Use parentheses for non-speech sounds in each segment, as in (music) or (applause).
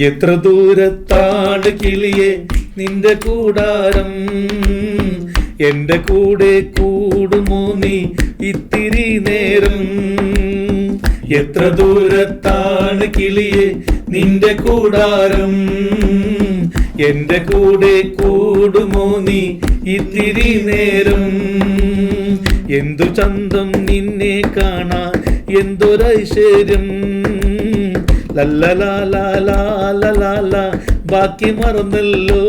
എത്ര ദൂരത്താണ് കിളിയെ നിന്റെ കൂടാരം? എന്റെ കൂടെ കൂടുമോ നീ ഇത്തിരി നേരം? എത്ര ദൂരത്താണ് കിളിയെ നിന്റെ കൂടാരം? എന്റെ കൂടെ കൂടുമോ നീ ഇത്തിരി നേരം? എന്തു ചന്തം നിന്നെ കാണാൻ എന്തൊരൈശ്വര്യം? ബാക്കി മറന്നല്ലോ.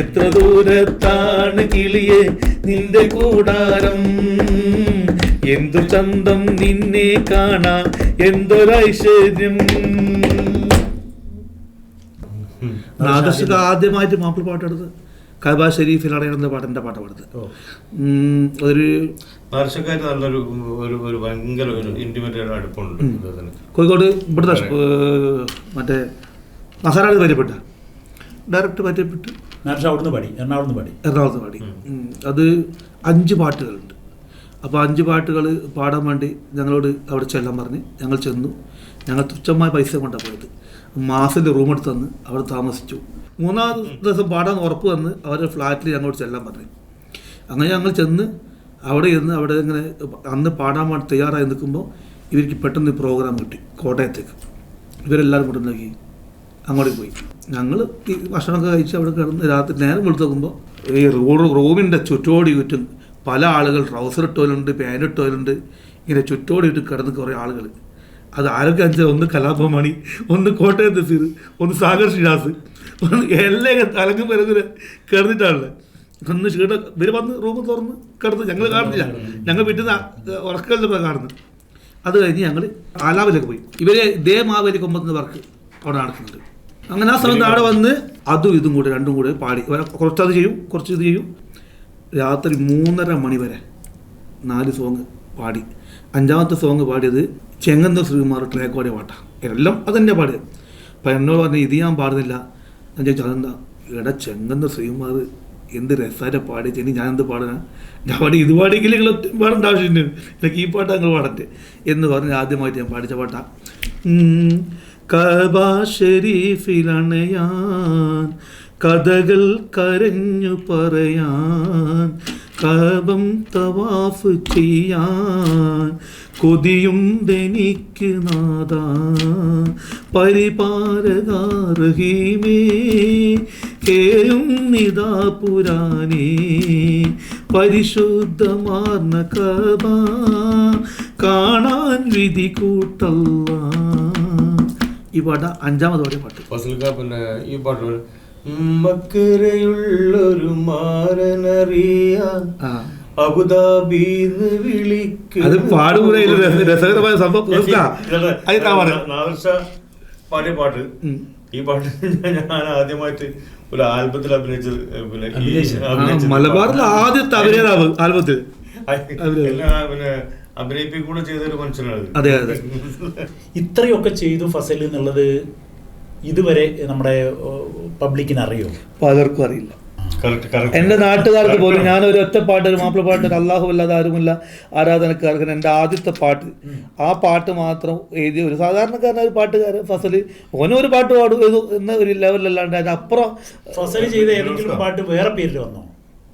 എത്ര ദൂരത്താണ് കിളിയെ നിന്റെ കൂടാരം? എന്തു ചന്തം നിന്നെ കാണാൻ എന്തൊരൈശ്വര്യം? ആദ്യമായിട്ട് മാപ്പിള പാട്ടെടുത്ത് കബ ഷെരീഫിലാണ് എന്ന പാട്ടിന്റെ പാട്ട് പാടുന്നത്. ആർഷക്കാര് നല്ലൊരു ഒരു ഒരു ഭയങ്കര ഒരു ഇന്റിമേറ്റ് അടുപ്പമുണ്ട് ഇതിന്. കോഴിക്കോട് ഇവിടുത്തെ മറ്റേ മഹാരാജ് പരിചയപ്പെട്ട? ഡയറക്റ്റ് പരിചയപ്പെട്ട്. നേരത്തെ അവിടുന്ന് പാടി എറണാകുളത്ത് പാടി. എറണാകുളത്ത് പാടി. അത് അഞ്ച് പാട്ടുകളുണ്ട്. അപ്പോൾ അഞ്ച് പാട്ടുകൾ പാടാൻ വേണ്ടി ഞങ്ങളോട് അവിടെ ചെല്ലാൻ പറഞ്ഞ് ഞങ്ങൾ ചെന്നു. ഞങ്ങൾ തുച്ഛമായ പൈസ കൊണ്ടാണ് പോയത്. മാസത്തിൽ റൂം എടുത്ത് തന്ന് അവിടെ താമസിച്ചു. മൂന്നാം ദിവസം പാടാൻ ഉറപ്പ് വന്ന് അവരുടെ ഫ്ലാറ്റിൽ ഞങ്ങളോട് ചെല്ലാൻ പറഞ്ഞു. അങ്ങനെ ഞങ്ങൾ ചെന്ന് അവിടെ ഇരുന്ന് അവിടെ ഇങ്ങനെ അന്ന് പാടാൻ വേണ്ടി തയ്യാറായി നിൽക്കുമ്പോൾ ഇവർക്ക് പെട്ടെന്ന് പ്രോഗ്രാം കിട്ടി കോട്ടയത്തേക്ക്. ഇവരെല്ലാവരും കൂടെ നോക്കി അങ്ങോട്ട് പോയി. ഞങ്ങൾ ഭക്ഷണമൊക്കെ കഴിച്ച് അവിടെ കിടന്ന് രാത്രി നേരം വെളുത്ത് നോക്കുമ്പോൾ ഈ റൂമിന്റെ ചുറ്റോടി ചുറ്റും പല ആളുകൾ ട്രൗസർ ഇട്ടവരുണ്ട് പാന്റ് ഇട്ടവരുണ്ട്. ഇങ്ങനെ ചുറ്റോടി ഇട്ട് കിടന്ന് കുറേ ആളുകൾ അത് ആരൊക്കെ അഞ്ച്? ഒന്ന് കലാഭമണി ഒന്ന് കോട്ടയം തസീർ ഒന്ന് സാഗർ ഷിനാസ് ഒന്ന് എല്ലാം തലങ്ങും പരങ്ങനെ കിടന്നിട്ടാണല്ലേ ഒന്ന് ക്ഷീണ ഇവർ വന്ന് റൂം തുറന്ന് കിടന്ന്. ഞങ്ങൾ കാണുന്നില്ല. ഞങ്ങൾ വീട്ടിൽ നിന്ന് ഉറക്കലിന്റെ കാണുന്നത്. അത് കഴിഞ്ഞ് ഞങ്ങൾ ആലാവിലേക്ക് പോയി. ഇവരെ ഇതേ മാവേലി കൊമ്പത്തുന്ന വർക്ക് അവിടെ നടക്കുന്നുണ്ട്. അങ്ങനെ ആ സമയത്ത് അവിടെ വന്ന് അതും ഇതും കൂടെ രണ്ടും കൂടെ പാടി. കുറച്ചത് ചെയ്യും കുറച്ച് ഇത് ചെയ്യും. രാത്രി മൂന്നര മണി വരെ നാല് സോങ് പാടി. അഞ്ചാമത്തെ സോങ് പാടിയത് ചെങ്ങന്ന ശ്രീകുമാർ ട്രാക്കോടെ പാട്ടാണ് എല്ലാം അതെന്റെ പാട് അപ്പം എന്നോട് പറഞ്ഞു ഇത് ഞാൻ പാടുന്നില്ല. ഞാൻ ചോദിച്ചു അതെന്താ? എടാ ചെങ്ങന്ന ശ്രീകുമാർ എന്ത് രസമായിട്ട് പാടി ഇനി ഞാൻ എന്ത് പാടാനാ? ഞാൻ പാടി ഇത് പാടിയെങ്കിൽ നിങ്ങൾ പാടേണ്ട ആവശ്യമില്ല. എനിക്ക് ഈ പാട്ട് നിങ്ങൾ പാടട്ടെ എന്ന് പറഞ്ഞ് ആദ്യമായിട്ട് ഞാൻ പാടിച്ച പാട്ടാ. കബ കഥകൾ കരഞ്ഞു പറയാൻ കബം തവാഫ് ചെയ്യാൻ കൊതിയുണ്ടെനിക്ക് നാദ. പരിപാരകാർഹീമേ കേയും നിതാ പുരാനേ പരിശുദ്ധമാർന്ന കബ കാണാൻ വിധി കൂട്ടല്ല. ഈ പാട്ട് അഞ്ചാമതോടെ പാട്ട്. ഫസൽക്ക പിന്നെ ഈ പാട്ട് പോലെ, ഉമ്മക്കരയുള്ളൊരു മാരനറിയ അബുദാബിന്ന് വിളിക്ക് അത് പാടുകൂടെ രസകരമായ സംഭവം. (laughs) പാടിയ പാട്ട്. ഈ പാട്ട് ഞാൻ ആദ്യമായിട്ട് ഒരു ആൽബത്തിൽ അഭിനയിച്ചത്? പിന്നെ മലബാറിലെ ആദ്യത്തെ അഭിനേതാവ് ആൽബത്തിൽ. പിന്നെ അഭിനയിപ്പിക്കൂടെ ചെയ്തൊരു മനുഷ്യനാണ് അതെ, അതെ. (laughs) ഇത്രയൊക്കെ ചെയ്തു ഫസൽ എന്നുള്ളത് ഇതുവരെ നമ്മുടെ പബ്ലിക്കിന് അറിയോ പലർക്കും അറിയില്ല. എന്റെ നാട്ടുകാർക്ക് പോലും ഞാൻ ഒരു ഒറ്റ പാട്ട് ഒരു മാപ്പിള പാട്ട് അള്ളാഹു അല്ലാതെ ആരുമില്ല ആരാധനക്കാർക്ക് എന്റെ ആദ്യത്തെ പാട്ട്. ആ പാട്ട് മാത്രം എഴുതിയ ഒരു സാധാരണക്കാരൻ ഒരു പാട്ടുകാരൻ ഫസൽ ഓനും ഒരു പാട്ട് പാടും ഏതു എന്ന ഒരു ലെവലല്ലാണ്ട് അതിനപ്പുറം ഫസൽ ചെയ്ത ഏതെങ്കിലും പാട്ട് വേറെ പേരിൽ വന്നോ?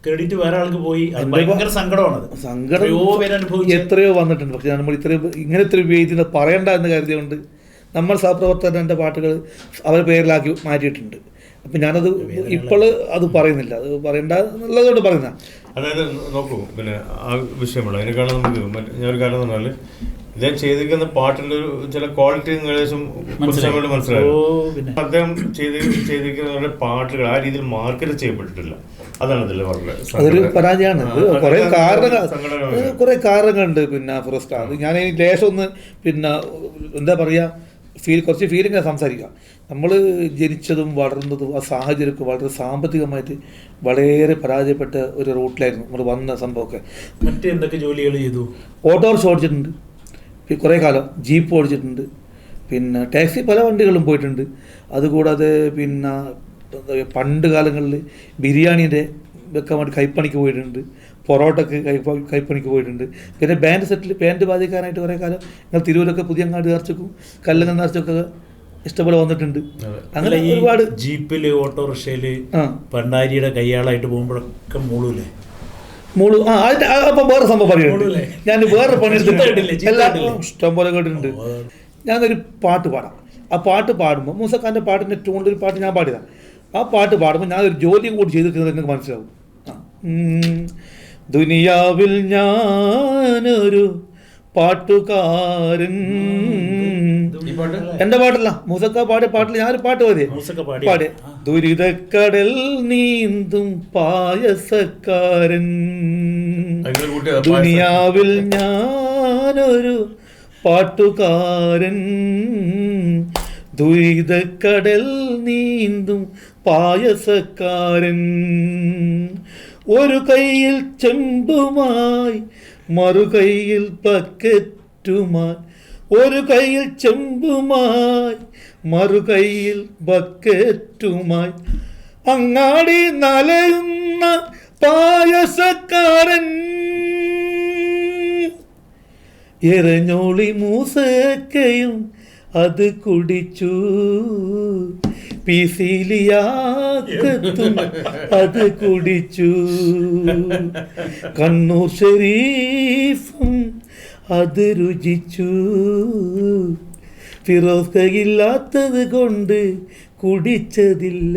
ക്രെഡിറ്റ് വേറെ ആൾക്ക് പോയി ഭയങ്കര സങ്കടമാണത്. സങ്കടം എത്രയോ വന്നിട്ടുണ്ട്. പക്ഷെ നമ്മൾ ഇത്രയും ഇങ്ങനെ ഇത്ര ഉപയോഗിക്കുന്നത് പറയണ്ട എന്ന് കരുതിയുകൊണ്ട് നമ്മൾ സഹപ്രവർത്തകന്റെ പാട്ടുകൾ അവരുടെ പേരിലാക്കി മാറ്റിയിട്ടുണ്ട്. അപ്പം ഞാനത് ഇപ്പോൾ അത് പറയുന്നില്ല. അത് പറയണ്ട എന്നുള്ളതുകൊണ്ട് പറയുന്ന. അതായത് നോക്കൂ പിന്നെ ആ വിഷയമാണ് അതിനേക്കാളും നമുക്ക് ഞാനൊരു ഞാൻ ഒരു കാര്യം എന്ന് പറഞ്ഞാൽ ഇദ്ദേഹം ചെയ്തിരിക്കുന്ന പാട്ടിന്റെ ഒരു ചില ക്വാളിറ്റി ഏകദേശം കുറച്ചുകൂടി പിന്നെ. അദ്ദേഹം ചെയ്ത് ചെയ്തിരിക്കുന്നവരുടെ പാട്ടുകൾ ആ രീതിയിൽ മാർക്കറ്റ് ചെയ്യപ്പെട്ടിട്ടില്ല. അതാണ് വളരെ അതൊരു. പരാജയമാണ്. കുറെ കാരണങ്ങൾ. കുറെ കാരണങ്ങളുണ്ട് പിന്നെ ഫ്രസ്റ്റ് ഞാൻ ഈ ലേശം ഒന്ന് പിന്നെ എന്താ പറയുക ഫീൽ കുറച്ച് ഫീലിംഗ് സംസാരിക്കാം. നമ്മൾ ജനിച്ചതും വളർന്നതും ആ സാഹചര്യമൊക്കെ വളരെ സാമ്പത്തികമായിട്ട് വളരെ പരാജയപ്പെട്ട ഒരു റൂട്ടിലായിരുന്നു നമ്മൾ വന്ന സംഭവമൊക്കെ. മറ്റെന്തൊക്കെ ജോലികൾ ചെയ്തു? ഓട്ടോറിക്ഷ ഓടിച്ചിട്ടുണ്ട്. കുറേ കാലം ജീപ്പ് ഓടിച്ചിട്ടുണ്ട്. പിന്നെ ടാക്സി പല വണ്ടികളും പോയിട്ടുണ്ട്. അതുകൂടാതെ പിന്നെ പണ്ട് കാലങ്ങളിൽ ബിരിയാണീന്റെ വെക്കാൻ വേണ്ടി കൈപ്പണിക്ക് പോയിട്ടുണ്ട്. പൊറോട്ടക്ക് കൈപ്പ കൈപ്പണിക്ക് പോയിട്ടുണ്ട്. പിന്നെ ബാൻഡ് സെറ്റിൽ ബാൻഡ് ബാധിക്കാനായിട്ട് കുറേ കാലം ഞങ്ങൾ തിരുവല്ലൊക്കെ പുതിയ അങ്ങാട് നേർച്ചക്കും കല്ലങ്ങൾ നേർച്ചക്കൊക്കെ ഇഷ്ടപോലെ വന്നിട്ടുണ്ട്. അങ്ങനെ ഒരുപാട് ജീപ്പിൽ ഓട്ടോറിക്ഷയിൽ പെണ്ണാരിയുടെ പണ്ടാരിയുടെ കയ്യാളായിട്ട് പോകുമ്പോഴൊക്കെ മൂളൂലേ? മുളു. ആ അതിന്റെ അപ്പം വേറെ സംഭവം പറയുന്നുണ്ട് ഞാൻ വേറെ പണി എല്ലാവർക്കും ഇഷ്ടം പോലെ കേട്ടിട്ടുണ്ട്. ഞാനൊരു പാട്ട് പാടാം. ആ പാട്ട് പാടുമ്പോൾ മൂസക്കാന്റെ പാട്ടിന്റെ ട്യൂണിൽ ഒരു പാട്ട് ഞാൻ പാടിയതാണ് ആ പാട്ട് പാടുമ്പോൾ ഞാനൊരു ജോലിയും കൂടി ചെയ്തിരിക്കുന്നത് നിങ്ങൾക്ക് മനസ്സിലാവും. ദുനിയാവിൽ ഞാനൊരു പാട്ടുകാരൻ. എന്റെ പാട്ടല്ല? മൂസക്ക പാടിയ പാട്ടിൽ ഞാനൊരു പാട്ട് മതി പാടി ദുരിതക്കടൽ നീന്തും പായസക്കാരൻ. ദുനിയാവിൽ ഞാനൊരു പാട്ടുകാരൻ. ദുരിതക്കടൽ നീന്തും പായസക്കാരൻ. ഒരു കയ്യിൽ ചെമ്പുമായി മറുകൈയിൽ ബക്കറ്റുമായി. ഒരു കയ്യിൽ ചെമ്പുമായി മറുകൈയിൽ ബക്കറ്റുമായി. അങ്ങാടി നലയുന്ന പായസക്കാരൻ എരഞ്ഞോളി മൂസക്കയും അത് കുടിച്ചു. പിസിലിയാക്കത്തും അത് കുടിച്ചു. കണ്ണൂർ ഷെരീഫും അത് രുചിച്ചു. ഫിറോസ്കയില്ലാത്തത് കൊണ്ട് കുടിച്ചതില്ല.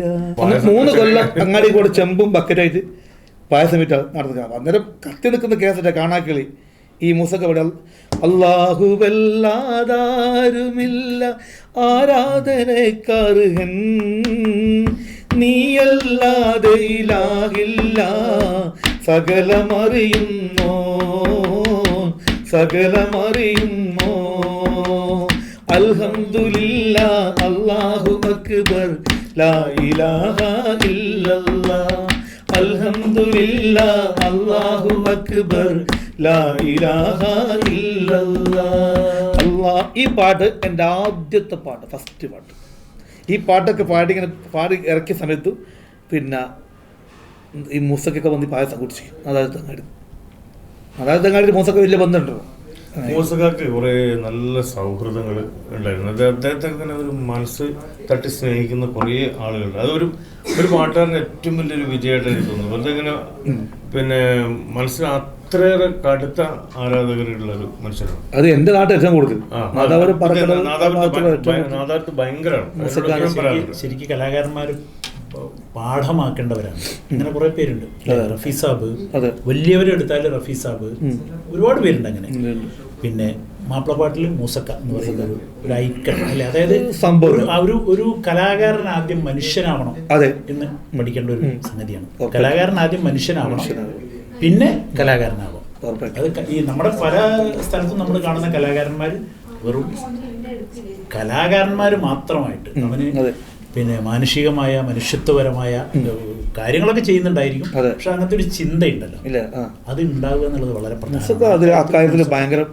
മൂന്ന് കൊല്ലം അങ്ങാടി കൂടെ ചെമ്പും ബക്കറ്റായിട്ട് പായസം വിറ്റ നടത്തുക. അന്നേരം കത്തി നിൽക്കുന്ന കേസറ്റ കാണാക്കിളി. ഈ മൂസൊക്കെ ഇവിടെ അല്ലാഹുവല്ലാതാരുമില്ല ആരാധനക്കാർഹൻ നീയല്ലാതെ ഇലാഹില്ല. സകലമറിയുന്നോ സകലമറിയുന്നോ അൽഹംദുലില്ല അല്ലാഹു അക്ബർ. ലാ ഇലാഹ ഇല്ലല്ലാ. അൽഹംദുലില്ല അല്ലാഹു അക്ബർ ലാ ഇലാഹ അല്ലാ ഈ പാട്ട് എന്റെ ആദ്യത്തെ പാട്ട് ഫസ്റ്റ് പാട്ട്. ഈ പാട്ടൊക്കെ പാടി ഇങ്ങനെ പാടി ഇറക്കിയ സമയത്ത് പിന്നെ ഈ മൂസക്കൊക്കെ വന്ന് പായസം കുടിച്ചു അതായത് തങ്ങാടി അതായത് തങ്ങാടി മൂസൊക്കെ വലിയ ബന്ധമുണ്ടല്ലോ. മൂസക്കാർക്ക് കുറെ നല്ല സൗഹൃദങ്ങൾ ഉണ്ടായിരുന്നു. അത് അദ്ദേഹത്തെ തന്നെ ഒരു മനസ്സ് തട്ടി സ്നേഹിക്കുന്ന കുറേ ആളുകളുണ്ട്. അതൊരു ഒരു പാട്ടുകാരന്റെ ഏറ്റവും വലിയൊരു വിജയമായിട്ട് എനിക്ക് തോന്നുന്നു. വെറുതെ ഇങ്ങനെ പിന്നെ മനസ്സിൽ അത്രയേറെ കടുത്ത ആരാധകരുള്ള ഒരു മനുഷ്യനാണ്. അത് എന്റെ നാട്ടിൽ ഏറ്റവും കൂടുതൽ. നാദാപുരത്ത് ഭയങ്കരമാണ്. ശരിക്കും കലാകാരന്മാർ പാഠമാക്കേണ്ടവരാണ്. ഇങ്ങനെ കുറെ പേരുണ്ട്. റഫീസാബ് അതെ. വലിയവരെടുത്താൽ റഫീ ഒരുപാട് പേരുണ്ട് അങ്ങനെ. പിന്നെ മാപ്പിളപ്പാട്ടിൽ മൂസക്ക എന്ന് പറയുന്ന ഒരു ഐക്കൺ അല്ലെ? അതായത് സംഭവം. ഒരു- ആ ഒരു ഒരു കലാകാരൻ ആദ്യം മനുഷ്യനാവണം അതെ. എന്ന് പഠിക്കേണ്ട ഒരു സംഗതിയാണ്. കലാകാരൻ ആദ്യം മനുഷ്യനാവണം. പിന്നെ കലാകാരനാവണം. അത് ഈ നമ്മുടെ പല സ്ഥലത്തും നമ്മൾ കാണുന്ന കലാകാരന്മാർ വെറും കലാകാരന്മാർ മാത്രമായിട്ട് അവന്. പിന്നെ മാനുഷികമായ മനുഷ്യത്വപരമായ കാര്യങ്ങളൊക്കെ ചെയ്യുന്നുണ്ടായിരിക്കും. പക്ഷെ അങ്ങനത്തെ ഒരു ചിന്തയുണ്ടല്ലോ. അത് ഉണ്ടാവുക എന്നുള്ളത് വളരെ അക്കാര്യത്തിൽ ഭയങ്കര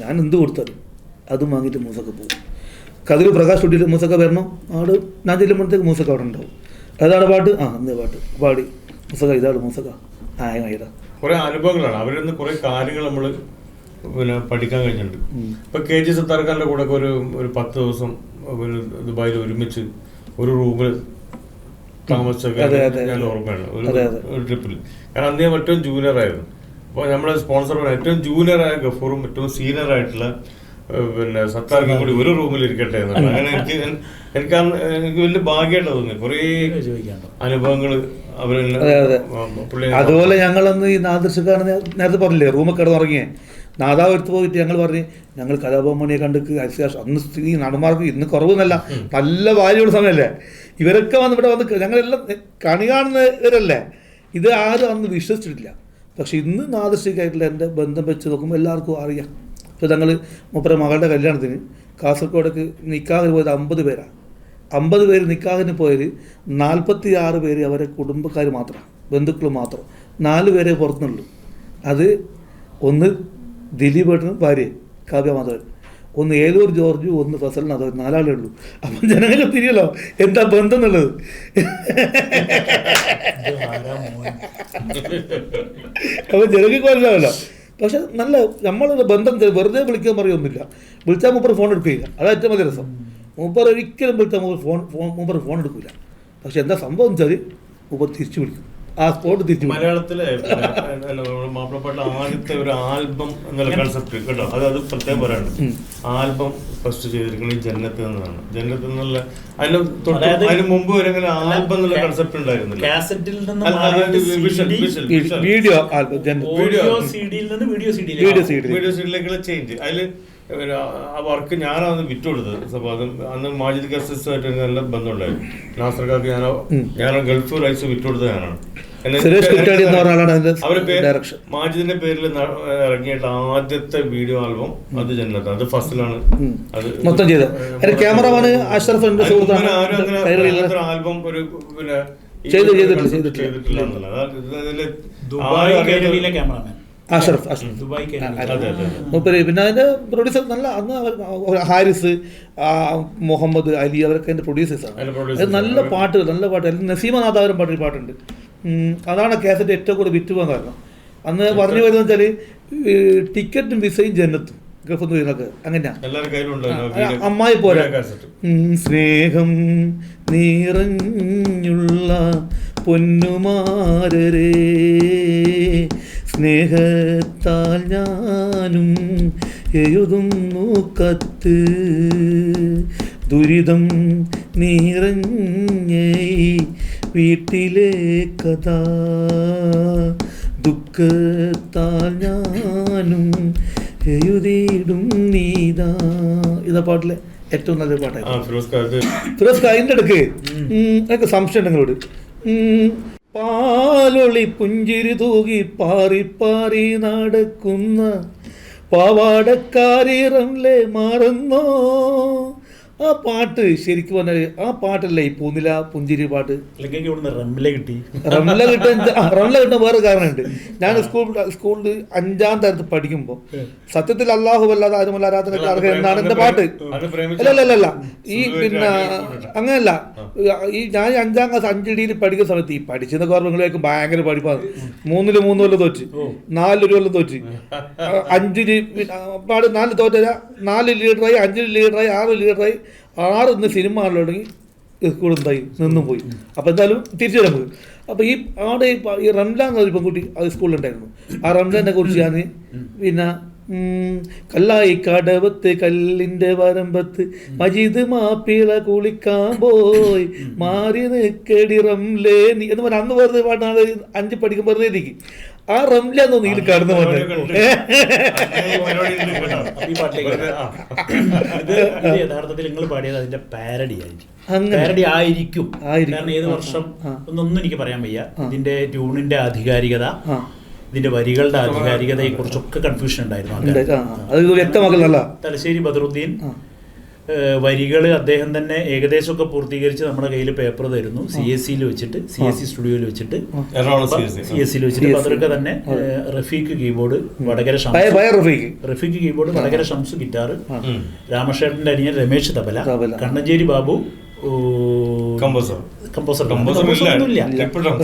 ഞാൻ എന്ത് കൊടുത്താലും അത് വാങ്ങിയിട്ട് മൂസൊക്കെ പോകും. കതിർ പ്രകാശ് ഒട്ടിയിട്ട് മൂസൊക്കെ വരണം. അവിടെ ഞാൻ ചെല്ലുമ്പോഴത്തേക്ക് മൂസൊക്കെ അവിടെ ഉണ്ടാവും. ഏതാണ് പാട്ട്? ആ എന്ത് പാട്ട്. പാടി. മൂസക്ക ഇതാണ് മൂസക്ക. ആ ഇതാ കുറെ അനുഭവങ്ങളാണ്. അവരിൽ നിന്ന് കുറെ കാര്യങ്ങൾ നമ്മൾ പിന്നെ പഠിക്കാൻ കഴിഞ്ഞിട്ടുണ്ട്. ഇപ്പം കെ ജി സത്താർക്കാരുടെ കൂടെ ഒരു ഒരു പത്ത് ദിവസം ദുബായിൽ ഒരുമിച്ച് ഒരു റൂമിൽ താമസിച്ചൊക്കെ. ഞാൻ ഓർമ്മയാണ് ഒരു ട്രിപ്പിൽ കാരണം അന്ന് ഞാൻ ഏറ്റവും ജൂനിയർ ആയിരുന്നു അപ്പോൾ നമ്മുടെ സ്പോൺസർ ഏറ്റവും ജൂനിയർ ആയ ഗഫൂറും ഏറ്റവും സീനിയർ ആയിട്ടുള്ള പിന്നെ സത്താർക്കും കൂടി ഒരു റൂമിൽ ഇരിക്കട്ടെ അങ്ങനെ എനിക്ക് എനിക്ക് എനിക്ക് വലിയ ഭാഗ്യമായിട്ട് തോന്നി കുറേ അനുഭവങ്ങൾ. പുള്ളി അതുപോലെ ഞങ്ങളന്ന് ഈ നാദൃശ്യക്കാരൻ നേരത്തെ പറഞ്ഞില്ലേ റൂമിൽ കിടന്നുറങ്ങിയേ. നാദാപുരത്ത് പോയിട്ട് ഞങ്ങൾ പറഞ്ഞ് ഞങ്ങൾ കലാഭവമണിയെ കണ്ട് അത്യാവശ്യം അന്ന് സ്ത്രീ നടന്മാർക്ക് ഇന്ന് കുറവെന്നല്ല നല്ല വാല്യുള്ള സമയമല്ലേ? ഇവരൊക്കെ വന്ന് ഇവിടെ വന്ന് ഞങ്ങളെല്ലാം കണി കാണുന്നവരല്ലേ? ഇത് ആരും അന്ന് വിശ്വസിച്ചിട്ടില്ല. പക്ഷെ ഇന്ന് നാദൃശിക്കായിട്ടുള്ള എന്റെ ബന്ധം വെച്ച് നോക്കുമ്പോൾ എല്ലാവർക്കും അറിയാം. പക്ഷെ ഞങ്ങൾ മുപ്പര മകളുടെ കല്യാണത്തിന് കാസർഗോഡേക്ക് നിക്കാഹിന് പോയത് അമ്പത് പേരാണ്. അമ്പത് പേര് നിക്കാഹിന് പോയത് നാൽപ്പത്തി ആറ് പേര് അവരെ കുടുംബക്കാർ മാത്രമാണ് ബന്ധുക്കൾ മാത്രം. നാല് പേരെ പുറത്തുനിന്നുള്ളൂ. അത് ഒന്ന് ദിലീപ് ഭാര്യയും ഭാര്യ കാവ്യ മാധവൻ ഒന്ന് ഏലൂർ ജോർജു ഒന്ന് ഫസൽ അതോ നാലാളേ ഉള്ളൂ. അപ്പം ജനങ്ങൾക്ക് തിരിയല്ലോ. എന്താ ബന്ധം എന്നുള്ളത്? അപ്പം ജനങ്ങൾക്ക് മനസ്സിലാവില്ല. പക്ഷെ നല്ല നമ്മളുടെ ബന്ധം വെറുതെ വിളിക്കാൻ പറയൊന്നുമില്ല. വിളിച്ചാൽ മൂപ്പർ ഫോൺ എടുക്കുകയില്ല. അതാ ഏറ്റവും വലിയ രസം. മൂപ്പർ ഒരിക്കലും വിളിച്ചാൽ മൂപ്പർ ഫോൺ മൂപ്പർ ഫോൺ എടുക്കില്ല പക്ഷെ എന്താ സംഭവം വെച്ചാൽ മൂപ്പർ തിരിച്ചു വിളിക്കും. ആ സ്പോട്ട് തിരിച്ചു മലയാളത്തിലെ മാപ്പിളപ്പാട്ട് ആദ്യത്തെ ഒരു ആൽബം എന്നുള്ള കൺസെപ്റ്റ് കേട്ടോ. അത് അത് പ്രത്യേകം പറയാണ്. ആൽബം ഫസ്റ്റ് ചെയ്തിരിക്കുന്നത് ജന്നത്ത് നിന്നാണ്. ജന്നത്ത് നിന്നുള്ള അതിന് മുമ്പ് വരെ അങ്ങനെ ആൽബം എന്നുള്ള കൺസെപ്റ്റ് ഉണ്ടായിരുന്നില്ല. Video album video. സിഡിയിൽ നിന്ന് വീഡിയോ വീഡിയോ സിഡിയിലേക്ക് വീഡിയോ സീഡിലേക്കുള്ള ചേഞ്ച് അതിൽ ആ വർക്ക് ഞാനാണ് വിറ്റുകൊടുത്തത് അത് അന്ന് മാജിദ് ഗസസുമായിട്ട് നല്ല ബന്ധമുണ്ടായിരുന്നു. നാസർക്കാർക്ക് ഞാൻ ഞാനോ ഞാൻ ഗൾഫ് റൈസ് വിറ്റുകൊടുത്തത് ഞാനാണ്. സുരേഷ് കുറ്റാടി എന്ന് പറഞ്ഞ ആളാണ് അതിന്റെ ഡയറക്ഷൻ മാജിദിന്റെ പേരിൽ ഇറങ്ങിയിട്ട് ആദ്യത്തെ വീഡിയോ ആൽബം അത് ജന്നത്ത് അത് ഫസ്റ്റിലാണ്. അത് മൊത്തം ചെയ്തത്. അതിന്റെ ക്യാമറമാന് അഷറഫ് എന്റെ സുഹൃത്താണ്. ആൽബം ഒരു പിന്നെ ചെയ്തു, ചെയ്തിട്ടില്ല, ചെയ്തിട്ടില്ല. അഷ്റഫ് അഷ്റഫ്. പിന്നെ അതിന്റെ പ്രൊഡ്യൂസർ നല്ല അന്ന് ഹാരിസ് മുഹമ്മദ് അലി അവരൊക്കെ അതിന്റെ പ്രൊഡ്യൂസേഴ്സാണ് നല്ല പാട്ടുകൾ പാട്ട്. നല്ല പാട്ട് നസീമനാഥ് അവരും പാട്ടൊരു പാട്ടുണ്ട്. അതാണ് കാസറ്റ് ഏറ്റവും കൂടുതൽ വിറ്റ് പോകാൻ കാരണം. അന്ന് പറഞ്ഞു വരുന്നത് വെച്ചാൽ ടിക്കറ്റും വിസയും ജന്നത്തും ഗൾഫിൽ നിന്ന് വരുന്നൊക്കെ അങ്ങനെയാണ് അമ്മായി പോലെ. സ്നേഹം നിറഞ്ഞുള്ള പൊന്നുമാരരെ സ്നേഹത്താൽ ഞാനും എഴുതുന്നു കത്ത്. ദുരിതം നിറഞ്ഞ വീട്ടിലെ കഥ. ദുഃഖത്താൽ ഞാനും എഴുതിയിടും നീതാ. ഇതാ പാട്ടിലെ ഏറ്റവും നല്ലൊരു ആ പാട്ടായിരുന്നു ഫിറോസ് അതിന്റെ ഇടയ്ക്ക് എനിക്ക് സംശയം നിങ്ങളോട്. പാലൊളി പുഞ്ചിരി തൂകി പാറി പാറി നടക്കുന്ന പാവാടക്കാരി റംലെ മറന്നോ? ആ പാട്ട് ശരിക്കും പറഞ്ഞാൽ ആ പാട്ടല്ലേ ഈ പൂനില പുഞ്ചിരി പാട്ട്? റംല കിട്ടി. റംല കിട്ടാൻ ആ, റംല കിട്ടാൻ വേറെ കാരണമുണ്ട്. ഞാൻ സ്കൂൾ സ്കൂളിൽ അഞ്ചാം തരത്തിൽ പഠിക്കുമ്പോൾ സത്യത്തിൽ അള്ളാഹു അല്ലാതെ ആരുമല്ല അർഹ എന്നാണ് എന്റെ പാട്ട്. അല്ലല്ല പ്രേമിച്ച- അല്ല അല്ല അല്ല ഈ പിന്നെ അങ്ങനല്ല. അങ്ങനെയല്ല ഈ ഞാൻ അഞ്ചാം ക്ലാസ് അഞ്ചടിയിൽ പഠിക്കുന്ന സമയത്ത് ഈ പഠിച്ചെന്നൊക്കെ പറയുമ്പോഴേക്കും ഭയങ്കര പഠിപ്പാണ്. മൂന്നിൽ മൂന്ന് കൊല്ലം തോറ്റ്. നാലൊരു കൊല്ലം തോറ്റ്. (laughs) അഞ്ചിരി പാട് നാല് തോറ്റ നാല് ലീഡറായി അഞ്ചിരി ലീഡറായി ആറ് ലീഡറായി. ആറ് ഇന്ന് സിനിമ തുടങ്ങി സ്കൂൾ എന്തായി? നിന്നും പോയി. അപ്പോൾ എന്തായാലും തിരിച്ചു വരാൻ പോയി അപ്പോൾ ഈ അവിടെ ഈ റംലാൻ എന്നൊരു പെൺകുട്ടി അത് സ്കൂളിലുണ്ടായിരുന്നു ആ റംലാനെ കുറിച്ച് ഞാൻ പിന്നെ കല്ലായി കടവത്ത് കല്ലിന്റെ വരമ്പത്ത് മജീദ് മാപ്പിള കുളിക്കാൻ പോയി. മാറി നിൽക്കടി റംലേ നീ എന്ന് പറഞ്ഞാൽ അന്ന് വെറുതെ പാട്ടാണ് അഞ്ച് പഠിക്കും വെറുതെ ഇരിക്കും. ആ റംല നീൽ നീ കടന്നു വന്നത്. ഇത് യഥാർത്ഥത്തിൽ നിങ്ങൾ പാടിയത് അതിന്റെ പാരഡി ആയിരിക്കും. പാരഡി ആയിരിക്കും. ആയിരിക്കും. കാരണം ഏത് വർഷം ഒന്നൊന്നും എനിക്ക് പറയാൻ വയ്യ. ഇതിന്റെ ട്യൂണിന്റെ ആധികാരികത ഇതിന്റെ വരികളുടെ ആധികാരികതയെ കുറിച്ചൊക്കെ കൺഫ്യൂഷൻ ഉണ്ടായിരുന്നു തലശ്ശേരി ബദറുദ്ദീൻ വരികൾ അദ്ദേഹം തന്നെ ഏകദേശമൊക്കെ പൂർത്തീകരിച്ച് നമ്മുടെ കയ്യിൽ പേപ്പർ തരുന്നു. സി എസ് സിയിൽ വെച്ചിട്ട് സി എസ് സി സ്റ്റുഡിയോയിൽ വെച്ചിട്ട്. സി എസ് സിയിൽ വെച്ചിട്ട് CSC. പതറൊക്കെ തന്നെ Rafeeq keyboard Vadakara Rafeeq. Keyboard Vadakara Shams guitar രാമക്ഷേട്ടന്റെ. രാമശേട്ടന്റെ അനിയൻ രമേശ് തബല. കണ്ണഞ്ചേരി ബാബു കമ്പോസർ. കമ്പോസർ.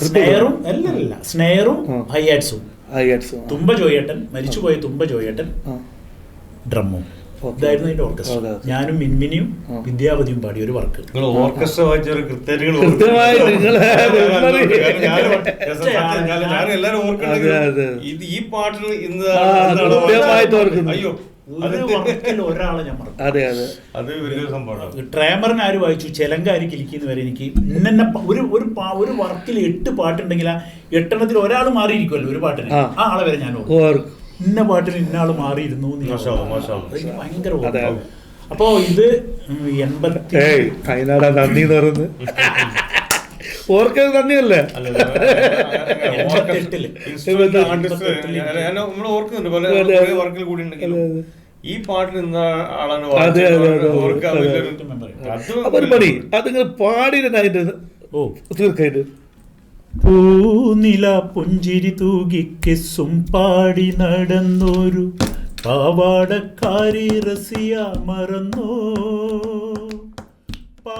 സ്നെയറും അല്ല അല്ല സ്നെയറും ഹൈ ഹൈയാറ്റ്സും തുമ്പ ജോയേട്ടൻ മരിച്ചുപോയ തുമ്പ ജോയേട്ടൻ ഡ്രമ്മും. ഇതായിരുന്നു അതിന്റെ ഓർക്കസ്ട്ര. ഞാനും മിൻമിനിയും വിദ്യാപതിയും പാടി പാടിയ ഒരു വർക്ക് ഓർക്കസ്ട്ര ഈ പാട്ടിൽ ഇന്ന്. അയ്യോ ട്രേമറിന് ആര് വായിച്ചു? ചെലങ്കാരിക്ക് ആര് കിലിക്കുന്ന വരെ എനിക്ക് ഇന്നെ ഒരു ഒരു ഒരു വർക്കിൽ എട്ട് പാട്ടുണ്ടെങ്കിൽ ആ എട്ടെണ്ണത്തിൽ ഒരാൾ മാറിയിരിക്കുമല്ലോ ഒരു പാട്ടിന്. ആ. ആളെ വരെ ഞാൻ ഓർക്ക്. ഇന്ന പാട്ടിന് ഇന്ന ആൾ മാറിയിരുന്നു മാഷാ മാഷാ ഭയങ്കര അപ്പോ ഇത് എൺപത്തി നന്ദി എന്ന് പറയുന്നത് ഓർക്കത് നന്ദിയല്ലേ നമ്മൾ ഓർക്കുന്നുണ്ട് പല. വർക്കിൽ കൂടി. ഈ പാട്ടിൽ അപ്പൊ ഒരു പണി അതിങ്ങൾ പാടിയിട്ട് അതിന്റെ ഓ തീർക്കായിട്ട് പൂനില പുഞ്ചിരി തൂകി കിസ്സും പാടി നടന്നൊരു പാവാടക്കാരി റസിയ മറന്നോ? പാ